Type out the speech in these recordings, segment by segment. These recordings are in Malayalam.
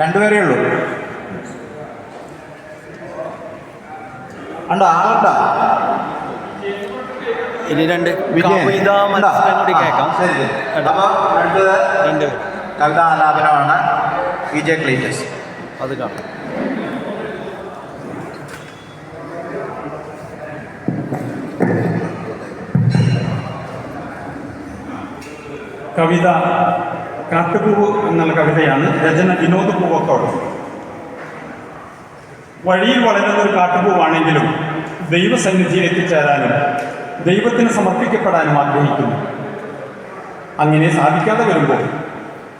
രണ്ടുപേരേ ഉള്ളൂ. ഉണ്ടോ ആളുണ്ടോ ഇനി രണ്ട് കവിതാലാപനമാണ് മത്സരം കൂടി കേൾക്കാം. അപ്പോൾ രണ്ട് കവിതാ ആലാപനമാണ് വി ജെ ക്ലീറ്റസ്. അത് കാണാം. കവിത. കാട്ടുപൂവ് എന്നുള്ള കവിതയാണ് രചന വിനോദ് പൂവത്തോട് വഴിയിൽ വളരുന്ന ഒരു കാട്ടുപൂവാണെങ്കിലും ദൈവസന്നിധിയിൽ എത്തിച്ചേരാനും ദൈവത്തിന് സമർപ്പിക്കപ്പെടാനും ആഗ്രഹിക്കുന്നു. അങ്ങനെ സാധിക്കാതെ വരുമ്പോൾ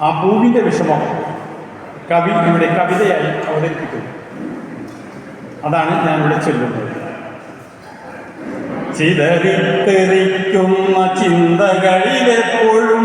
ആ പൂവിന്റെ വിഷമം കവി ഇവിടെ കവിതയായി അവതരിപ്പിക്കുന്നു അതാണ് ഞാൻ ഞാനിവിടെ ചൊല്ലുന്നത്. ചിതറിത്തെറിക്കുന്ന ചിന്തകളിലെപ്പോഴും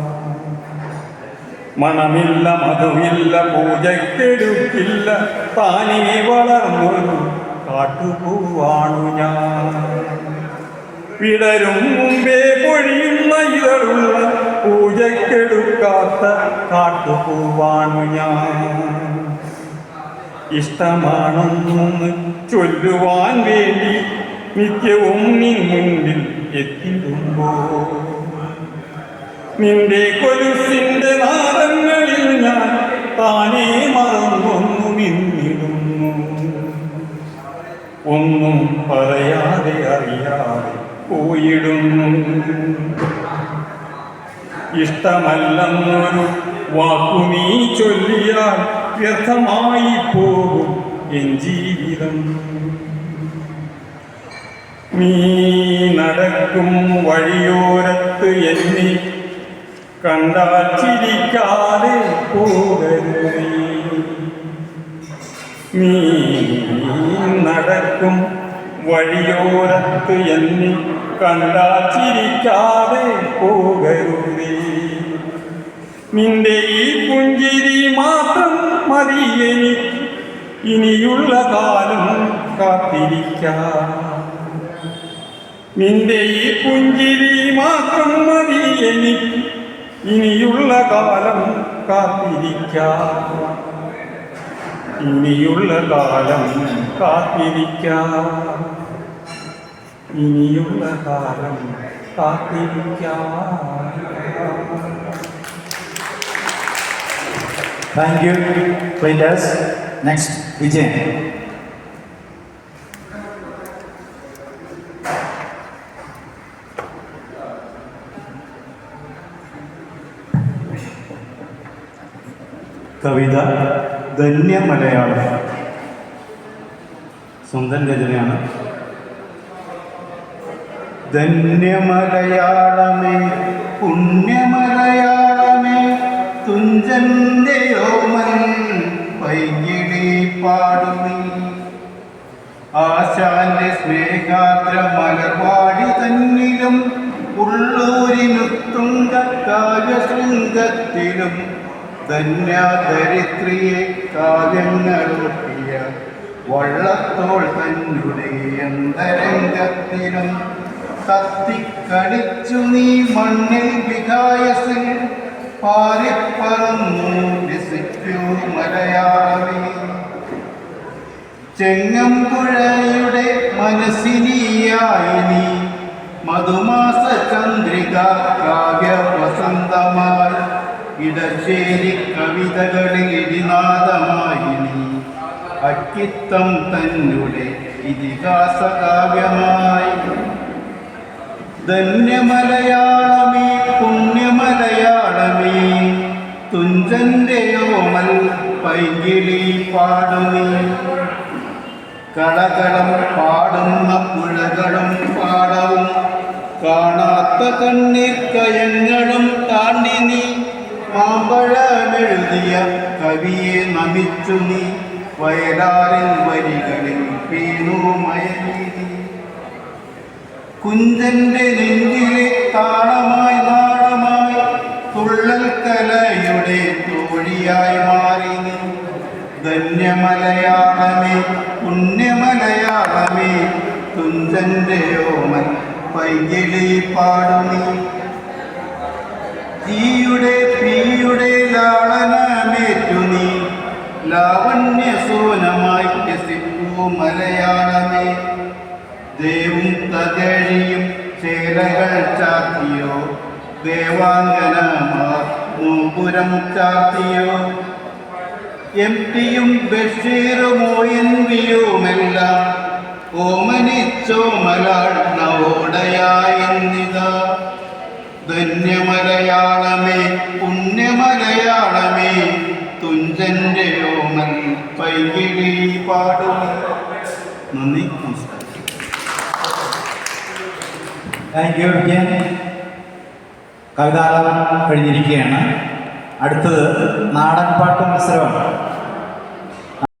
മണമില്ല മധുവില്ല പൂജയ്ക്കെടുക്കില്ല താനേ വളർന്നൊരു കാട്ടുപൂവാണു ഞാൻ. വിടരും മുമ്പേ പൊഴിയുന്ന ഇതളുള്ള പൂജയ്ക്കെടുക്കാത്ത കാട്ടുപൂവാണു ഞാൻ. ഇഷ്ടമാണെന്നൊന്ന് ചൊല്ലുവാൻ വേണ്ടി നിത്യവും നിൻ മുൻപിൽ നിന്റെ കൊലുസിന്റെ പറയാതെ അറിയാതെ പോയിടുന്നു ഇഷ്ടമല്ലെന്നൊരു വാക്കു നീ ചൊല്ലിയാൽ വ്യർത്ഥമായി പോകും എൻ ജീവിതം. നീ നടക്കും വഴിയോരത്ത് എന്നെ കണ്ടാൽ ചിരിക്കാതെ പോകരുത്. നീ നടക്കും വഴിയോരത്ത് എന്നി കണ്ടാൽ ചിരിക്കാതെ പോകരുതേ. നിന്റെ ഈ പുഞ്ചിരി മാത്രം മതി എനിക്ക്. ഇനിയുള്ള കാലം കാത്തിരിക്കാം. നിന്റെ ഈ പുഞ്ചിരി മാത്രം മതി എനിക്ക്. ഇനിയുള്ള കാലം കാത്തിരിക്കാം. ഇനിയുള്ള കാലം കാത്തിരിക്കാം. ഇനിയുള്ള കാലം കാത്തിരിക്കാം thank you Cleetus next Vijayan കവിത ധന്യ മലയാളം സ്വന്തം രചനയാണ് ധന്യമലയാളമേ പുണ്യമലയാളമേ തുഞ്ചന്റെ യോമൻ വൈകിടി പാടുമേ. ആശാന്റെ സ്നേഹാദ്ര മലർവാടി തന്നിലും ഉള്ളൂരിനുത്തുങ്ക കാവ്യശൃംഗത്തിലും ധന്യാധരിത്രിയെ കാവ്യങ്ങളൊട്ടിയ വള്ളത്തോൾ തന്നെ അന്തരംഗത്തിലും. കത്തിക്കടിച്ചു നീ മണ്ണിൽ വികായസിൽ. പാറിപ്പറന്നു രസിക്കൂ മലയാളമേ ചെങ്ങമ്പുഴയുടെ മനസ്സിനിയായി നീ. മധുമാസ ചന്ദ്രിക കാവ്യ വസന്തമായി ഇടശ്ശേരി കവിതകളിൽ ഇടിനാദമായി നീ. അക്കിത്തം തന്നെ ഇതിഹാസ കാവ്യമായി ധന്യമലയാളമേ പുണ്യമലയാളമേ തുഞ്ചന്റെ ഓമൽ പൈകിളി പാടുമേ. കളകളം പാടുന്ന പുഴകളും പാടവും കാണാത്ത കണ്ണീർ കയങ്ങളും താണ്ടി നീ. മാമ്പഴമെഴുതിയ കവിയെ നമിച്ചു നീ. വയലാറിൻ വരികളിൽ വീണു മയങ്ങി. കുഞ്ചന്റെ നെഞ്ചിലെ താളമായി നാളമായി തുള്ളൽ കലയുടെ തോഴിയായി മാറി ധന്യമലയാളമേ പുണ്യമലയാളമേ തുഞ്ചന്റെ ഓമൻ പൈകിളി പാടുമീ തീയുടെ പീയുടെ ലാളനമേറ്റു നീ. ലാവണ്യസൂനമായി രസിപ്പൂ മലയാളമേ ദേവാംഗനമാർ നൂപുരം ചാത്തിയോ എം ടിയും ബഷീറും ഒ.എൻ. വിയുമെല്ലാം ഓമനിച്ചോ മലാടയായെന്നിതാ ധന്യമലയാളമേ പുണ്യമലയാളമേ തുഞ്ചന്റെ ഓമൻ പൈകിളി പാടുമേ നന്ദി നമസ്കാരം. താങ്ക് കവിതാലാപനം കഴിഞ്ഞിരിക്കുകയാണ്. അടുത്തത് നാടൻപാട്ട് മത്സരമാണ്.